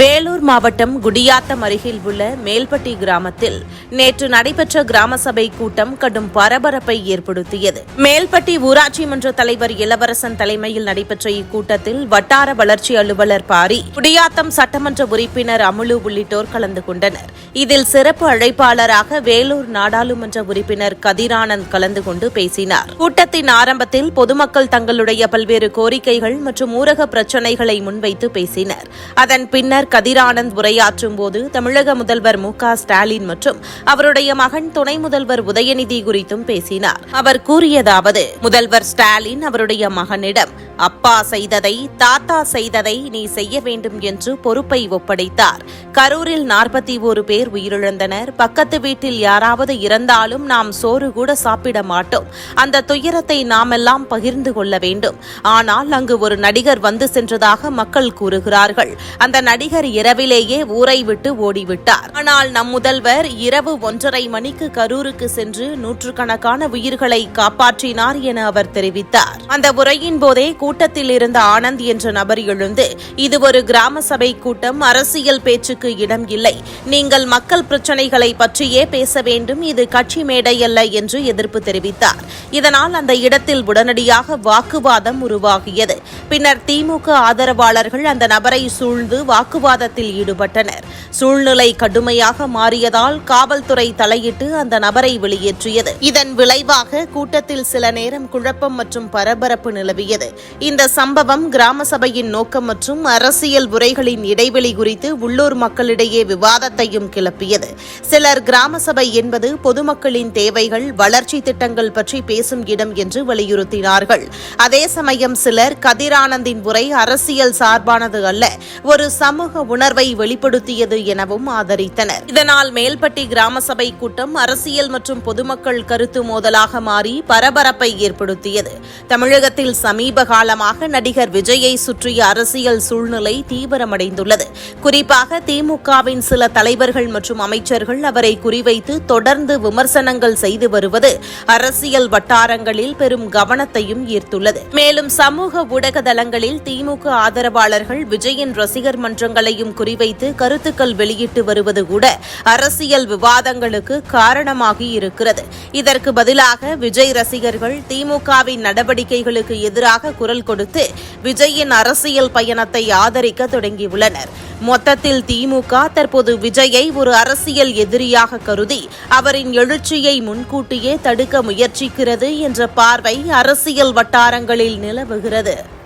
வேலூர் மாவட்டம் குடியாத்தம் அருகில் உள்ள மேல்பட்டி கிராமத்தில் நேற்று நடைபெற்ற கிராம சபை கூட்டம் கடும் பரபரப்பை ஏற்படுத்தியது. மேல்பட்டி ஊராட்சி மன்ற தலைவர் இளவரசன் தலைமையில் நடைபெற்ற இக்கூட்டத்தில் வட்டார வளர்ச்சி அலுவலர் பாரி குடியாத்தம் சட்டமன்ற உறுப்பினர் அமுலு உள்ளிட்டோர் கலந்து கொண்டனர். இதில் சிறப்பு அழைப்பாளராக வேலூர் நாடாளுமன்ற உறுப்பினர் கதிரானந்த் கலந்து கொண்டு பேசினார். கூட்டத்தின் ஆரம்பத்தில் பொதுமக்கள் தங்களுடைய பல்வேறு கோரிக்கைகள் மற்றும் ஊரக பிரச்சினைகளை முன்வைத்து பேசினர். அதன் பின்னர் கதிரானந்த் உரையாற்றும் போது தமிழக முதல்வர் மு க ஸ்டாலின் மற்றும் அவருடைய மகன் துணை முதல்வர் உதயநிதி குறித்தும் பேசினார். அவர் கூறியதாவது முதல்வர் ஸ்டாலின் அவருடைய மகனிடம் அப்பா செய்ததை தாத்தா செய்ததை நீ செய்ய வேண்டும் என்று பொறுப்பை ஒப்படைத்தார். கரூரில் நாற்பத்தி ஒரு பேர் உயிரிழந்தனர். பக்கத்து வீட்டில் யாராவது இறந்தாலும் நாம் சோறு கூட சாப்பிட மாட்டோம். அந்த துயரத்தை நாமெல்லாம் பகிர்ந்து கொள்ள வேண்டும். ஆனால் அங்கு ஒரு நடிகர் வந்து சென்றதாக மக்கள் கூறுகிறார்கள். அந்த நடிகர் இரவிலேயே ஊரை விட்டு ஓடிவிட்டார். ஆனால் நம் முதல்வர் இரவு ஒன்றரை மணிக்கு கரூருக்கு சென்று நூற்றுக்கணக்கான உயிர்களை காப்பாற்றினார் என அவர் தெரிவித்தார். அந்த உரையின் போதே கூட்டத்தில் இருந்த ஆனந்த் என்ற நபர் எழுந்து இது ஒரு கிராம சபை கூட்டம் அரசியல் பேச்சுக்கு இடம் இல்லை. நீங்கள் மக்கள் பிரச்சனைகளை பற்றியே பேச வேண்டும். இது கட்சி மேடை அல்ல என்று எதிர்ப்பு தெரிவித்தார். இதனால் அந்த இடத்தில் உடனடியாக வாக்குவாதம் உருவாகியது. பின்னர் திமுக ஆதரவாளர்கள் அந்த நபரை சூழ்ந்து வாக்குவாதத்தில் ஈடுபட்டனர். சூழ்நிலை கடுமையாக மாறியதால் காவல்துறை தலையிட்டு அந்த நபரை வெளியேற்றியது. இதன் விளைவாக கூட்டத்தில் சில நேரம் குழப்பம் மற்றும் பரபரப்பு நிலவியது. இந்த சம்பவம் கிராம சபையின் நோக்கம் மற்றும் அரசியல் உரைகளின் இடைவெளி குறித்து உள்ளூர் மக்களிடையே விவாதத்தையும் கிளப்பியது. சிலர் கிராம சபை என்பது பொதுமக்களின் தேவைகள் வளர்ச்சி திட்டங்கள் பற்றி பேசும் இடம் என்று வலியுறுத்தினார்கள். அதே சமயம் சிலர் கதிரா கதிரானந்தின் உரை அரசியல் சார்பானது அல்ல ஒரு சமூக உணர்வை வெளிப்படுத்தியது எனவும் ஆதரித்தனர். இதனால் மேல்பட்டி கிராம சபை கூட்டம் அரசியல் மற்றும் பொதுமக்கள் கருத்து மோதலாக மாறி பரபரப்பை ஏற்படுத்தியது. தமிழகத்தில் சமீப காலமாக நடிகர் விஜயை சுற்றிய அரசியல் சூழ்நிலை தீவிரமடைந்துள்ளது. குறிப்பாக திமுகவின் சில தலைவர்கள் மற்றும் அமைச்சர்கள் அவரை குறிவைத்து தொடர்ந்து விமர்சனங்கள் செய்து வருவது அரசியல் வட்டாரங்களில் பெரும் கவனத்தையும் ஈர்த்துள்ளது. மேலும் சமூக ஊடக தளங்களில் திமுக ஆதரவாளர்கள் விஜயின் ரசிகர் மன்றங்களையும் குறிவைத்து கருத்துக்கள் வெளியிட்டு வருவது கூட அரசியல் விவாதங்களுக்கு காரணமாகி இருக்கிறது. இதற்கு பதிலாக விஜய் ரசிகர்கள் திமுகவின் நடவடிக்கைகளுக்கு எதிராக குரல் கொடுத்து விஜயின் அரசியல் பயணத்தை ஆதரிக்க தொடங்கியுள்ளனர். மொத்தத்தில் திமுக தற்போது விஜயை ஒரு அரசியல் எதிரியாக கருதி அவரின் எழுச்சியை முன்கூட்டியே தடுக்க முயற்சிக்கிறது என்ற பார்வை அரசியல் வட்டாரங்களில் நிலவுகிறது.